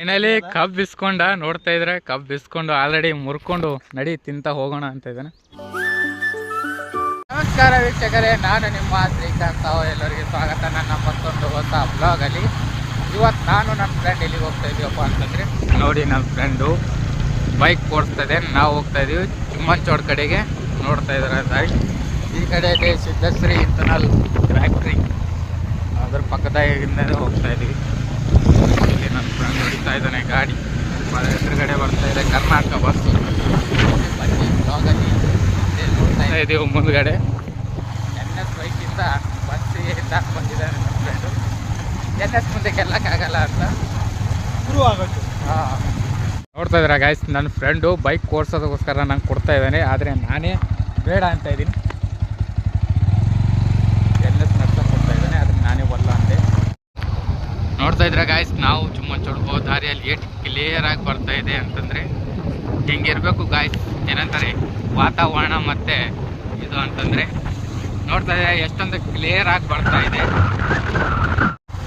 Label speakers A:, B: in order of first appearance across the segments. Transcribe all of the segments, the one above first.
A: Finally ಕಬ್ ಬಿಸ್ಕೊಂಡ ನೋಡ್ತಾ ಇದ್ರೆ, ಕಬ್ ಬಿಸ್ಕೊಂಡು ಆಲ್ರೆಡಿ ಮುರ್ಕೊಂಡು ನಡಿ ತಿಂತ ಹೋಗೋಣ ಅಂತ ಇದ್ದಾನೆ. ನಮಸ್ಕಾರ ವೀಕ್ಷಕರೇ, ನಾನು ನಿಮ್ಮ ಶ್ರೀಕಾಂತ್ ಎಲ್ಲರಿಗೂ ಸ್ವಾಗತ. ನನ್ನ ಮತ್ತೊಂದು ಹೊಸ ಬ್ಲಾಗ್ ಅಲ್ಲಿ. ಇವತ್ತು ನಾನು ನನ್ನ ಫ್ರೆಂಡ್ ಇಲ್ಲಿಗೆ ಹೋಗ್ತಾ ಇದೀವಪ್ಪ ಅಂತಂದ್ರೆ, ನೋಡಿ ನನ್ನ ಫ್ರೆಂಡು ಬೈಕ್ ಓಡಿಸ್ತಾ ಇದೆ ನಾವು ಹೋಗ್ತಾ ಇದೀವಿ. ಚುಮ್ಮಂಚೋಡ್ ಕಡೆಗೆ ನೋಡ್ತಾ ಇದ್ದಾರೆ ದಾರಿ. ಈ ಕಡೆ ಇದೆ ಸಿದ್ಧಶ್ರೀ ಇಂಟರ್ನಲ್ ಫ್ಯಾಕ್ಟ್ರಿ ಅದ್ರ ಪಕ್ಕದಾಗಿಂದಲೇ ಹೋಗ್ತಾ ಇದೀವಿ. ಹೊಡಿತಾ ಇದ್ದಾನೆ ಗಾಡಿ. ಬಹಳ ಎದುರುಗಡೆ ಬರ್ತಾ ಇದೆ ಕರ್ನಾಟಕ ಬಸ್. ನೋಡ್ತಾ ಇದೀವಿ ಮುಂದ್ಗಡೆ. ಎನ್ ಎಸ್ ಬೈಕಿಂದ ಬಸ್ಸಿಗೆ ಹಿಂದಾಕ್ ಬಂದಿದ್ದಾರೆ ನಮ್ಮ ಫ್ರೆಂಡು ಎನ್ ಎಸ್ ಮುಂದೆ ಗೆಲ್ಲಕ್ಕಾಗಲ್ಲ ಅಂತ.
B: ಶುರು ಆಗೋದು
A: ಹಾಂ. ನೋಡ್ತಾ ಇದ್ದೀರಾ ಗಾಯ್ಸ್ ನನ್ನ ಫ್ರೆಂಡು ಬೈಕ್ ಓಡಿಸೋದಕ್ಕೋಸ್ಕರ ನಂಗೆ ಕೊಡ್ತಾ ಇದ್ದಾನೆ ಆದರೆ ನಾನೇ ಬೇಡ ಅಂತ ಇದ್ದೀನಿ ಎನ್ ಎಸ್ ನಡ್ಸೋಕೆ ಕೊಡ್ತಾ ಇದ್ದಾನೆ ಅದಕ್ಕೆ ನಾನೇ ಒಲ್ಲ ಅಂದೆ ನೋಡ್ತಾ ಇದ್ರೆ ಗಾಯ್ಸ್ ನಾವು ಚುಮ್ಮ ಚೊಡ್ಕೋ ದಾರಿಯಲ್ಲಿ ಎಷ್ಟು ಕ್ಲಿಯರ್ ಆಗಿ ಬರ್ತಾ ಇದೆ ಅಂತಂದರೆ ಹೆಂಗಿರಬೇಕು ಗಾಯ್ಸ್ ಏನಂತಾರೆ, ವಾತಾವರಣ ಮತ್ತೆ ಇದು ಅಂತಂದ್ರೆ ನೋಡ್ತಾ ಇದ್ರೆ ಎಷ್ಟೊಂದು ಕ್ಲಿಯರ್ ಆಗಿ ಬರ್ತಾ ಇದೆ.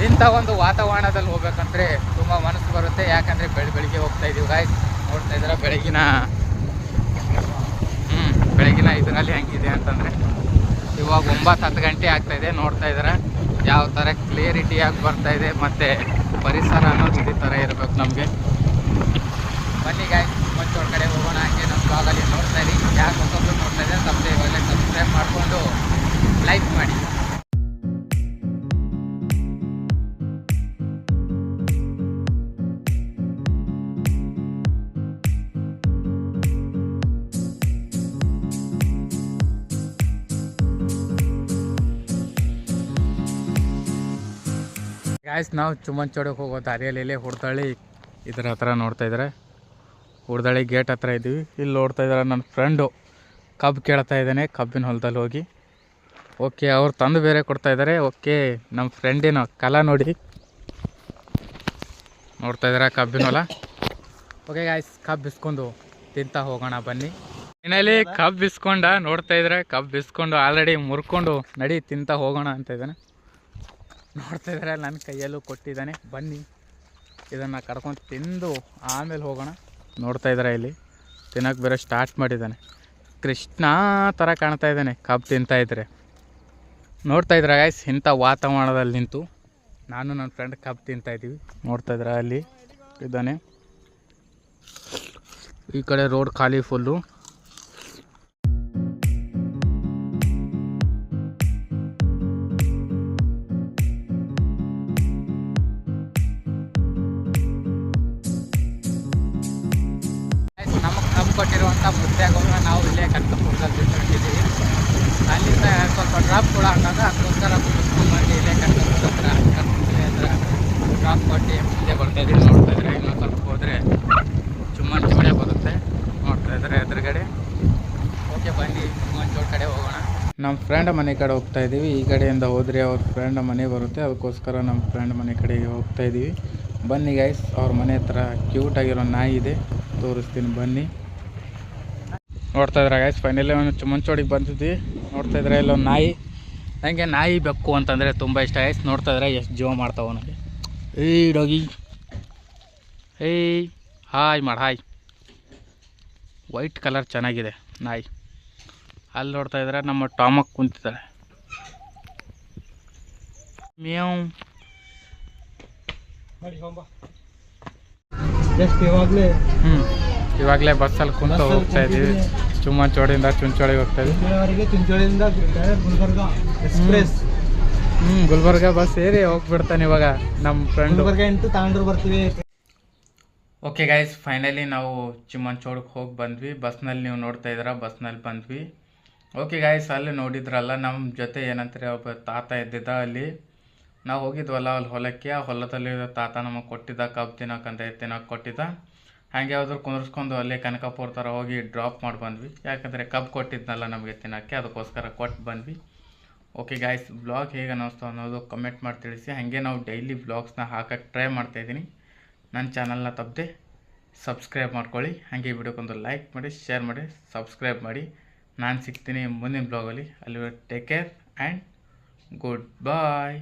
A: ಇಂಥ ಒಂದು ವಾತಾವರಣದಲ್ಲಿ ಹೋಗ್ಬೇಕಂದ್ರೆ ತುಂಬ ಮನಸ್ಸು ಬರುತ್ತೆ. ಯಾಕಂದ್ರೆ ಬೆಳಿ, ಬೆಳಿಗ್ಗೆ ಹೋಗ್ತಾ ಇದೀವಿ ಗಾಯ್ಸ್ ನೋಡ್ತಾ ಇದ್ರೆ ಬೆಳಗಿನ, ಹ್ಮ್, ಬೆಳಗಿನ ಇದರಲ್ಲಿ ಹೆಂಗಿದೆ ಅಂತಂದ್ರೆ ಇವಾಗ ಒಂಬತ್ತು ಹತ್ತು ಗಂಟೆ ಆಗ್ತಾ ಇದೆ, ನೋಡ್ತಾ ಇದ್ದಾರೆ. ಯಾವ ಕ್ಲಿಯರಿಟಿ ಆಗಿ ಬರ್ತಾ ಇದೆ, ಮತ್ತು ಪರಿಸರ ಅನ್ನೋದು ಇದೇ ಥರ ಇರಬೇಕು ನಮಗೆ. ಬನ್ನಿ ಗಾಯ್ ಮತ್ತೊಂದು ಕಡೆ ಹೋಗೋಣ. ಹಾಗೆ ನಮ್ಮ ಬ್ಲಾಗಲ್ಲಿ ನೋಡ್ತಾ ಇರಿ ಯಾಕೆ ಹೊಸಬ್ರು ನೋಡ್ತಾ ಇದ್ದಾರೆ, ತಪ್ಪದೆ ಇವಾಗಲೇ ಸಬ್ಸ್ಕ್ರೈಬ್ ಮಾಡಿಕೊಂಡು ಲೈಕ್ ಮಾಡಿ. ಗಾಯ್ಸ್ ನಾವು ಚುಮ್ಮಂಚೋಡಕ್ಕೆ ಹೋಗೋ ದಾರಿಯಲ್ಲಿ ಇಲ್ಲಿ ಹುಡ್ದಳ್ಳಿ ಇದ್ರ ಹತ್ರ ನೋಡ್ತಾ ಇದ್ದಾರೆ ಹುಡ್ದಳ್ಳಿ ಗೇಟ್ ಹತ್ರ ಇದ್ದೀವಿ ಇಲ್ಲಿ ನೋಡ್ತಾ ಇದ್ದಾರೆ ನನ್ನ ಫ್ರೆಂಡು ಕಬ್ಬು ಕೇಳ್ತಾ ಇದ್ದಾನೆ, ಕಬ್ಬಿನ ಹೊಲದಲ್ಲಿ ಹೋಗಿ. ಓಕೆ ಅವ್ರು ತಂದು ಬೇರೆ ಕೊಡ್ತಾ ಇದ್ದಾರೆ ಓಕೆ ನಮ್ಮ ಫ್ರೆಂಡಿನ ಕಲ ನೋಡಿ. ನೋಡ್ತಾ ಇದ್ದಾರೆ ಕಬ್ಬಿನ ಹೊಲ. ಓಕೆ ಗಾಯ್ಸ್ ಕಬ್ಬು ಬಿಸ್ಕೊಂಡು ತಿಂತಾ ಹೋಗೋಣ ಬನ್ನಿ. ಫೈನಲಿ ಕಬ್ಬು ಬಿಸ್ಕೊಂಡ, ನೋಡ್ತಾ ಇದ್ರೆ ಕಬ್ಬು ಬಿಸ್ಕೊಂಡು ಆಲ್ರೆಡಿ ಮುರ್ಕೊಂಡು ನಡಿ ತಿಂತ ಹೋಗೋಣ ಅಂತ ಇದ್ದಾನೆ. ನೋಡ್ತಾ ಇದ್ದಾರೆ ನನ್ನ ಕೈಯಲ್ಲೂ ಕೊಟ್ಟಿದ್ದಾನೆ. ಬನ್ನಿ, ಇದನ್ನು ಕರ್ಕೊಂಡು ತಿಂದು ಆಮೇಲೆ ಹೋಗೋಣ. ನೋಡ್ತಾ ಇದ್ದಾರೆ ಇಲ್ಲಿ, ತಿನ್ನೋಕೆ ಬೇರೆ ಸ್ಟಾರ್ಟ್ ಮಾಡಿದ್ದಾನೆ. ಕೃಷ್ಣ ಥರ ಕಾಣ್ತಾ ಇದ್ದಾನೆ ಕಬ್ಬು ತಿಂತಾ ಇದ್ರೆ. ನೋಡ್ತಾ ಇದ್ರೆ ಗಾಯ್ಸ್ ಇಂಥ ವಾತಾವರಣದಲ್ಲಿ ನಿಂತು. ನಾನು ನನ್ನ ಫ್ರೆಂಡ್ ಕಬ್ಬು ತಿಂತಾ ಇದ್ದೀವಿ. ನೋಡ್ತಾ ಇದ್ರೆ ಅಲ್ಲಿ ಇದ್ದಾನೆ. ಈ ಕಡೆ ರೋಡ್ ಖಾಲಿ ಫುಲ್ಲು ಕೊಟ್ಟಿರುವಂಥ ಮುದ್ದೆಗಳನ್ನ ನಾವು ಇಲ್ಲೇ ಕನಕಪುರದಲ್ಲಿ ಬಿಟ್ಟಿದ್ದೀವಿ ಅಲ್ಲಿಂದ ಸ್ವಲ್ಪ ಡ್ರಾಪ್ ಕೂಡ ಹಾಕಾಗ ಅದಕ್ಕೋಸ್ಕರ ಮುಗಿಸ್ಕೊಂಡ್ಬಂದು ಇಲ್ಲೇ ಕನಕಪುರ ಹತ್ರ ಕನಕಪುರ ಹತ್ರ ಡ್ರಾಪ್ ಕೊಟ್ಟು ಮುಂದೆ ಬರ್ತಾ ಇದ್ದೀವಿ. ನೋಡ್ತಾ ಇದ್ರೆ ಇನ್ನೊಂದು ಸ್ವಲ್ಪ ಹೋದರೆ ಚುಮ್ಮನ್ ಚುಮ್ಮನೆ ಬರುತ್ತೆ. ನೋಡ್ತಾ ಇದ್ರೆ ಎದುರುಗಡೆ. ಓಕೆ, ಬನ್ನಿ, ಚುಮ್ಮನ್ ಕಡೆ ಹೋಗೋಣ. ನಮ್ಮ ಫ್ರೆಂಡ್ ಮನೆ ಕಡೆ ಹೋಗ್ತಾ ಇದ್ದೀವಿ. ಈ ಕಡೆಯಿಂದ ಹೋದರೆ ಅವ್ರ ಫ್ರೆಂಡ್ ಮನೆ ಬರುತ್ತೆ. ಅದಕ್ಕೋಸ್ಕರ ನಮ್ಮ ಫ್ರೆಂಡ್ ಮನೆ ಕಡೆಗೆ ಹೋಗ್ತಾ ಇದ್ದೀವಿ. ಬನ್ನಿ ಗೈಸ್ ಅವ್ರ ಮನೆ ಹತ್ರ ಕ್ಯೂಟ್ ಆಗಿರೋ ನಾಯಿ ಇದೆ. ತೋರಿಸ್ತೀನಿ, ಬನ್ನಿ. ನೋಡ್ತಾ ಇದ್ರೆ ಗಾಯ್ಸ್ ಫೈನಲಿ ಒಂದು ಚುಮಂಚೋಡಿಗೆ ಬಂದಿದ್ವಿ. ನೋಡ್ತಾ ಇದ್ರೆ ಇಲ್ಲೊಂದು ನಾಯಿ. ನನಗೆ ನಾಯಿ ಬೆಕ್ಕು ಅಂತಂದರೆ ತುಂಬ ಇಷ್ಟ ಗಾಯ್ಸ್ ನೋಡ್ತಾ ಇದ್ರೆ ಎಷ್ಟು ಜೀವ ಮಾಡ್ತಾವ ನನಗೆ ಏಯ್ ಡೋಗಿ. ಏಯ್ ಹಾಯ್ ಮಾಡ ಹಾಯ್. ವೈಟ್ ಕಲರ್ ಚೆನ್ನಾಗಿದೆ ನಾಯಿ. ಅಲ್ಲಿ ನೋಡ್ತಾ ಇದ್ರೆ ನಮ್ಮ ಟಾಮಕ್ ಕುಂತಿದ್ದಾಳೆ.
B: ಹೋಂಬ ಜಸ್ಟ್ ಇವಾಗಲೇ
A: ಹ್ಞೂ ಇವಾಗಲೇ ಬಸ್ಸಲ್ಲಿ ಕುಂತು ಹೋಗ್ತಾ ಇದ್ದೀವಿ. ಚುಮ್ಮಂಚೋಡಿಯಿಂದ ಚುಂಚೋಳಿಗೆ ಹೋಗ್ತಾ
B: ಇದೆ ಚಿಂಚೋಳಿಯಿಂದ ಗುಲ್ಬರ್ಗ ಎಕ್ಸ್ಪ್ರೆಸ್.
A: ಹ್ಞೂ ಗುಲ್ಬರ್ಗ ಬಸ್ ಏರಿ ಹೋಗ್ಬಿಡ್ತಾನೆ ಇವಾಗ ನಮ್ಮ ಫ್ರೆಂಡ್
B: ಗುಲ್ಬರ್ಗ ಇಂಟು ತಾಂಡೂರು ಬರ್ತೀವಿ.
A: ಓಕೆ ಗೈಸ್ ಫೈನಲಿ ನಾವು ಚಿಮ್ಮಂಚೋಡಕ್ಕೆ ಹೋಗಿ ಬಂದ್ವಿ. ಬಸ್ನಲ್ಲಿ ನೀವು ನೋಡ್ತಾ ಇದ್ದೀರಾ ಬಸ್ನಲ್ಲಿ ಬಂದ್ವಿ. ಓಕೆ ಗಾಯ್ಸ್ ಅಲ್ಲಿ ನೋಡಿದ್ರಲ್ಲ ನಮ್ಮ ಜೊತೆ ಏನಂತಾರೆ ಒಬ್ಬ ತಾತ ಇದ್ದಿದ್ದ ಅಲ್ಲಿ. ನಾವು ಹೋಗಿದ್ವಲ್ಲ ಅಲ್ಲಿ ಹೊಲಕ್ಕೆ. ಆ ಹೊಲದಲ್ಲಿ ತಾತ ನಮಗೆ ಕೊಟ್ಟಿದ್ದ ಕಬ್ಬು ತಿನ್ನೋಕಂತ ತಿನ್ನೋಕೆ ಕೊಟ್ಟಿದ್ದ. ಹಾಗೆ ಯಾವ್ದಾದ್ರು ಕುಂದರ್ಸ್ಕೊಂಡು ಅಲ್ಲೇ ಕನಕಪುರ ಥರ ಹೋಗಿ ಡ್ರಾಪ್ ಮಾಡಿ ಬಂದ್ವಿ ಯಾಕಂದರೆ ಕಬ್ ಕೊಟ್ಟಿದ್ನಲ್ಲ ನಮಗೆ ತಿನ್ನೋಕ್ಕೆ, ಅದಕ್ಕೋಸ್ಕರ ಕೊಟ್ಟು ಬಂದ್ವಿ. ಓಕೆ ಗಾಯ್ಸ್ ಬ್ಲಾಗ್ ಹೇಗೆ ಅನ್ನಿಸ್ತು ಅನ್ನೋದು ಕಮೆಂಟ್ ಮಾಡಿ ತಿಳಿಸಿ. ಹಾಗೆ ನಾವು ಡೈಲಿ ಬ್ಲಾಗ್ಸ್ನ ಹಾಕಕ್ಕೆ ಟ್ರೈ ಮಾಡ್ತಾಯಿದ್ದೀನಿ ನನ್ನ ಚಾನಲ್ನ ತಪ್ಪದೆ ಸಬ್ಸ್ಕ್ರೈಬ್ ಮಾಡ್ಕೊಳ್ಳಿ. ಹಾಗೆ ವಿಡಿಯೋಕ್ಕೊಂದು ಲೈಕ್ ಮಾಡಿ ಶೇರ್ ಮಾಡಿ ಸಬ್ಸ್ಕ್ರೈಬ್ ಮಾಡಿ. ನಾನು ಸಿಗ್ತೀನಿ ಮುಂದಿನ ಬ್ಲಾಗಲ್ಲಿ ಅಲ್ಲಿ. Take care and good bye